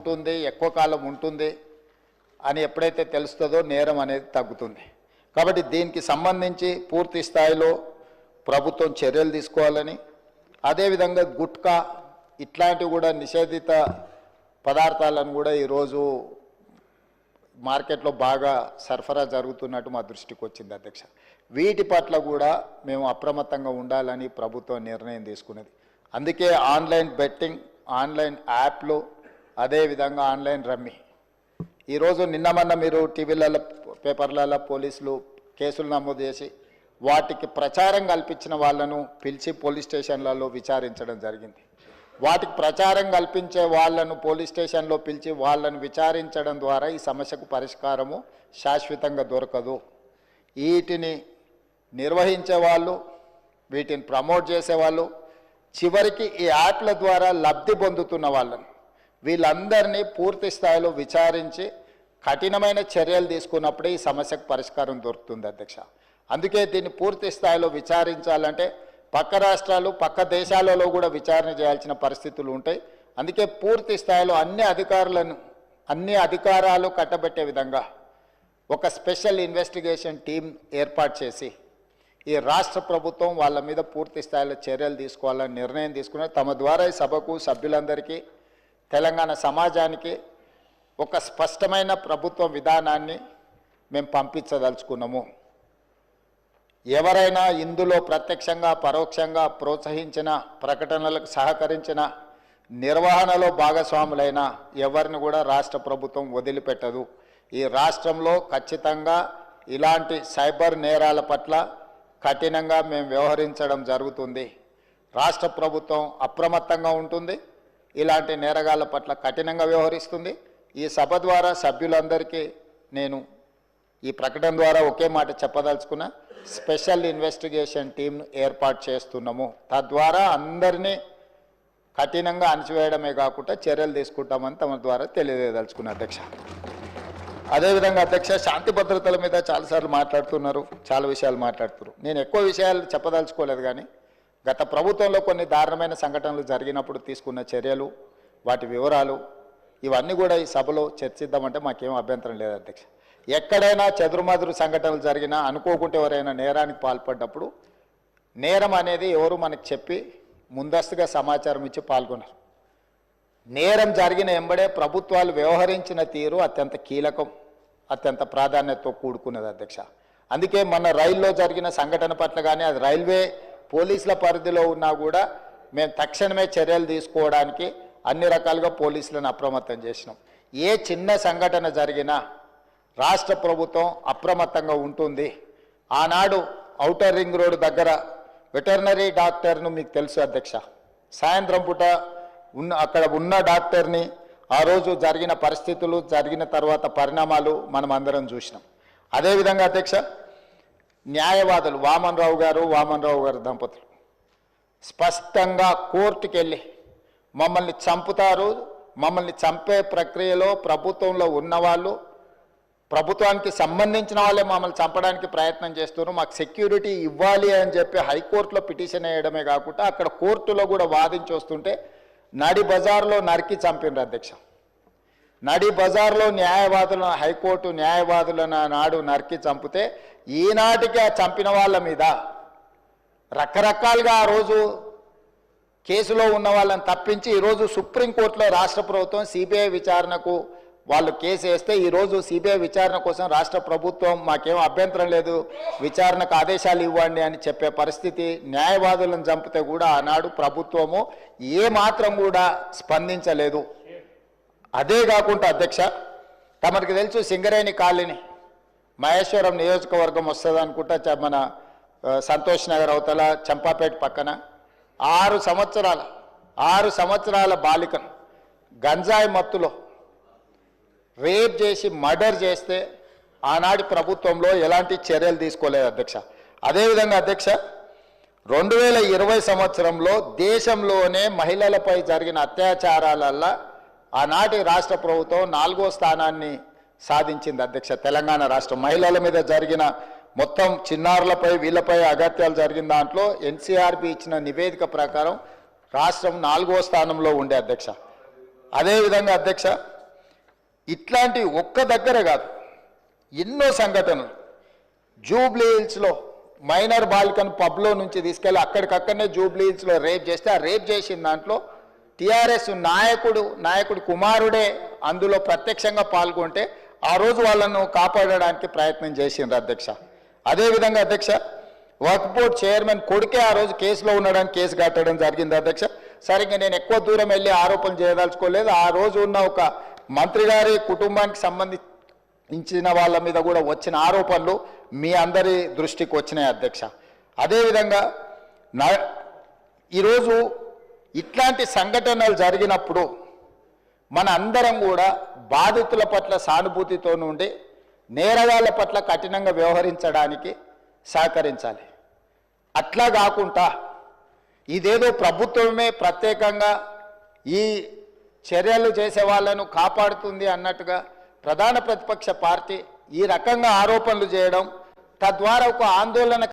ఉంటుంది ఎక్కువ కాలం ఉంటుంది అని ఎప్పుడైతే తెలుస్తుందో నేరం అనేది తగ్గుతుంది. కాబట్టి దీనికి సంబంధించి పూర్తి స్థాయిలో ప్రభుత్వం చర్యలు తీసుకోవాలని అదేవిధంగా గుట్కా ఇట్లాంటివి కూడా నిషేధిత పదార్థాలను కూడా ఈరోజు మార్కెట్లో బాగా సరఫరా జరుగుతున్నట్టు మా దృష్టికి వచ్చింది అధ్యక్ష. వీటి పట్ల కూడా మేము అప్రమత్తంగా ఉండాలని ప్రభుత్వం నిర్ణయం తీసుకున్నది. అందుకే ఆన్లైన్ బెట్టింగ్ ఆన్లైన్ యాప్లు అదేవిధంగా ఆన్లైన్ రమ్మీ. ఈరోజు నిన్న మొన్న మీరు టీవీలలో పేపర్లలో పోలీసులు కేసులు నమోదు చేసి వాటికి ప్రచారం కల్పించిన వాళ్ళను పిలిచి పోలీస్ స్టేషన్లలో విచారించడం జరిగింది. వాటికి ప్రచారం కల్పించే వాళ్ళను పోలీస్ స్టేషన్లో పిలిచి వాళ్ళను విచారించడం ద్వారా ఈ సమస్యకు పరిష్కారము శాశ్వతంగా దొరకదు. వీటిని నిర్వహించే వాళ్ళు వీటిని ప్రమోట్ చేసేవాళ్ళు చివరికి ఈ యాప్ల ద్వారా లబ్ధి పొందుతున్న వాళ్ళను వీళ్ళందరినీ పూర్తి స్థాయిలో విచారించి కఠినమైన చర్యలు తీసుకున్నప్పుడే ఈ సమస్యకు పరిష్కారం దొరుకుతుంది అధ్యక్ష. అందుకే దీన్ని పూర్తి స్థాయిలో విచారించాలంటే పక్క రాష్ట్రాలు పక్క దేశాలలో కూడా విచారణ చేయాల్సిన పరిస్థితులు ఉంటాయి. అందుకే పూర్తి స్థాయిలో అన్ని అధికారులను అన్ని అధికారాలు కట్టబెట్టే విధంగా ఒక స్పెషల్ ఇన్వెస్టిగేషన్ టీం ఏర్పాటు చేసి ఈ రాష్ట్ర ప్రభుత్వం వాళ్ళ మీద పూర్తి స్థాయిలో చర్యలు తీసుకోవాలని నిర్ణయం తీసుకున్నారు. తమ ద్వారా ఈ సభకు సభ్యులందరికీ తెలంగాణ సమాజానికి ఒక స్పష్టమైన ప్రభుత్వ విధానాన్ని మేము పంపించదలుచుకున్నాము. ఎవరైనా ఇందులో ప్రత్యక్షంగా పరోక్షంగా ప్రోత్సహించిన ప్రకటనలకు సహకరించిన నిర్వహణలో భాగస్వాములైన ఎవరిని కూడా రాష్ట్ర ప్రభుత్వం వదిలిపెట్టదు. ఈ రాష్ట్రంలో ఖచ్చితంగా ఇలాంటి సైబర్ నేరాల పట్ల కఠినంగా మేము వ్యవహరించడం జరుగుతుంది. రాష్ట్ర ప్రభుత్వం అప్రమత్తంగా ఉంటుంది. ఇలాంటి నేరగాళ్ళ పట్ల కఠినంగా వ్యవహరిస్తుంది. ఈ సభ ద్వారా సభ్యులందరికీ నేను ఈ ప్రకటన ద్వారా ఒకే మాట చెప్పదలుచుకున్న. స్పెషల్ ఇన్వెస్టిగేషన్ టీంను ఏర్పాటు చేస్తున్నాము. తద్వారా అందరినీ కఠినంగా అణచివేయడమే కాకుండా చర్యలు తీసుకుంటామని తమ ద్వారా తెలియజేయదలుచుకున్న అధ్యక్ష. అదేవిధంగా అధ్యక్ష శాంతి భద్రతల మీద చాలాసార్లు మాట్లాడుతున్నారు చాలా విషయాలు మాట్లాడుతున్నారు. నేను ఎక్కువ విషయాలు చెప్పదలుచుకోలేదు కానీ గత ప్రభుత్వంలో కొన్ని దారుణమైన సంఘటనలు జరిగినప్పుడు తీసుకున్న చర్యలు వాటి వివరాలు ఇవన్నీ కూడా ఈ సభలో చర్చిద్దామంటే మాకేం అభ్యంతరం లేదు అధ్యక్ష. ఎక్కడైనా చెదురుమదురు సంఘటనలు జరిగినా అనుకోకుంటే ఎవరైనా నేరానికి పాల్పడ్డప్పుడు నేరం అనేది ఎవరు మనకు చెప్పి ముందస్తుగా సమాచారం ఇచ్చి పాల్గొన్నారు నేరం జరిగిన ఎంబడే ప్రభుత్వాలు వ్యవహరించిన తీరు అత్యంత కీలకం అత్యంత ప్రాధాన్యతతో కూడుకున్నది అధ్యక్ష. అందుకే మన రైల్లో జరిగిన సంఘటన పట్ల కానీ అది రైల్వే పోలీసుల పరిధిలో ఉన్నా కూడా మేము తక్షణమే చర్యలు తీసుకోవడానికి అన్ని రకాలుగా పోలీసులను అప్రమత్తం చేసినాం. ఏ చిన్న సంఘటన జరిగినా రాష్ట్ర ప్రభుత్వం అప్రమత్తంగా ఉంటుంది. ఆనాడు ఔటర్ రింగ్ రోడ్ దగ్గర వెటర్నరీ డాక్టర్ను మీకు తెలుసు అధ్యక్ష. సాయంత్రం పూట ఉన్న అక్కడ ఉన్న డాక్టర్ని ఆ రోజు జరిగిన పరిస్థితులు జరిగిన తర్వాత పరిణామాలు మనం అందరం చూసినాం. అదేవిధంగా అధ్యక్ష న్యాయవాదులు వామన్ రావు గారు వామన్ రావు గారు దంపతులు. స్పష్టంగా కోర్టుకు వెళ్ళి మమ్మల్ని చంపుతారు మమ్మల్ని చంపే ప్రక్రియలో ప్రభుత్వంలో ఉన్నవాళ్ళు ప్రభుత్వానికి సంబంధించిన వాళ్ళే మమ్మల్ని చంపడానికి ప్రయత్నం చేస్తున్నారు మాకు సెక్యూరిటీ ఇవ్వాలి అని చెప్పి హైకోర్టులో పిటిషన్ వేయడమే కాకుండా అక్కడ కోర్టులో కూడా వాదించి వస్తుంటే నడి బజార్లో నరికి చంపినారు అధ్యక్ష. నడి బజార్లో న్యాయవాదులను హైకోర్టు న్యాయవాదులను నాడు నరికి చంపితే ఈనాటికి ఆ చంపిన వాళ్ళ మీద రకరకాలుగా ఆ రోజు కేసులో ఉన్న వాళ్ళని తప్పించి ఈరోజు సుప్రీంకోర్టులో రాష్ట్ర ప్రభుత్వం సిబిఐ విచారణకు వాళ్ళు కేసు వేస్తే ఈరోజు సిబిఐ విచారణ కోసం రాష్ట్ర ప్రభుత్వం మాకేం అభ్యంతరం లేదు. విచారణకు ఆదేశాలు ఇవ్వండి అని చెప్పే పరిస్థితి న్యాయవాదులను చంపితే కూడా ఆనాడు ప్రభుత్వము ఏ మాత్రం కూడా స్పందించలేదు. అదే కాకుండా అధ్యక్ష తమరికి తెలుసు సింగరేణి కాలనీ మహేశ్వరం నియోజకవర్గం వస్తుంది అనుకుంటా చ- మన సంతోష్ నగర్ అవతల చంపాపేట పక్కన. ఆరు సంవత్సరాల ఆరు సంవత్సరాల బాలికను గంజాయి మత్తులో రేప్ చేసి మర్డర్ చేస్తే ఆనాటి ప్రభుత్వంలో ఎలాంటి చర్యలు తీసుకోలేదు అధ్యక్ష. అదేవిధంగా అధ్యక్ష రెండు వేల ఇరవై సంవత్సరంలో దేశంలోనే మహిళలపై జరిగిన అత్యాచారాలల్లా ఆనాటి రాష్ట్ర ప్రభుత్వం నాలుగో స్థానాన్ని సాధించింది అధ్యక్ష. తెలంగాణ రాష్ట్రం మహిళల మీద జరిగిన మొత్తం చిన్నారులపై వీళ్ళపై అగత్యాలు జరిగిన దాంట్లో ఎన్సీఆర్బి ఇచ్చిన నివేదిక ప్రకారం రాష్ట్రం నాలుగో స్థానంలో ఉండే అధ్యక్ష. అదేవిధంగా అధ్యక్ష ఇట్లాంటి ఒక్క దగ్గర కాదు ఎన్నో సంఘటనలు. జూబ్లీ హిల్స్లో మైనర్ బాలికను పబ్లో నుంచి తీసుకెళ్ళి అక్కడికక్కడనే జూబ్లీ హిల్స్లో రేప్ చేస్తే ఆ రేప్ చేసిన దాంట్లో టిఆర్ఎస్ నాయకుడు నాయకుడి కుమారుడే అందులో ప్రత్యక్షంగా పాల్గొంటే ఆ రోజు వాళ్ళను కాపాడడానికి ప్రయత్నం చేసిండ్రు అధ్యక్ష. అదేవిధంగా అధ్యక్ష వర్క్ బోర్డ్ చైర్మన్ కొడుకే ఆ రోజు కేసులో ఉండడానికి కేసు కట్టడం జరిగింది అధ్యక్ష. సరిగ్గా నేను ఎక్కువ దూరం వెళ్ళి ఆరోపణలు చేయదలుచుకోలేదు. ఆ రోజు ఉన్న ఒక మంత్రి గారి కుటుంబానికి సంబంధించిన వాళ్ళ మీద కూడా వచ్చిన ఆరోపణలు మీ అందరి దృష్టికి వచ్చినాయి అధ్యక్ష. అదేవిధంగా నా ఈరోజు ఇట్లాంటి సంఘటనలు జరిగినప్పుడు మన అందరం కూడా బాధితుల పట్ల సానుభూతితో నుండి నేరగాళ్ళ పట్ల కఠినంగా వ్యవహరించడానికి సహకరించాలి. అట్లా కాకుండా ఇదేదో ప్రభుత్వమే ప్రత్యేకంగా ఈ చర్యలు చేసే వాళ్ళను కాపాడుతుంది అన్నట్టుగా ప్రధాన ప్రతిపక్ష పార్టీ ఈ రకంగా ఆరోపణలు చేయడం తద్వారా ఒక ఆందోళన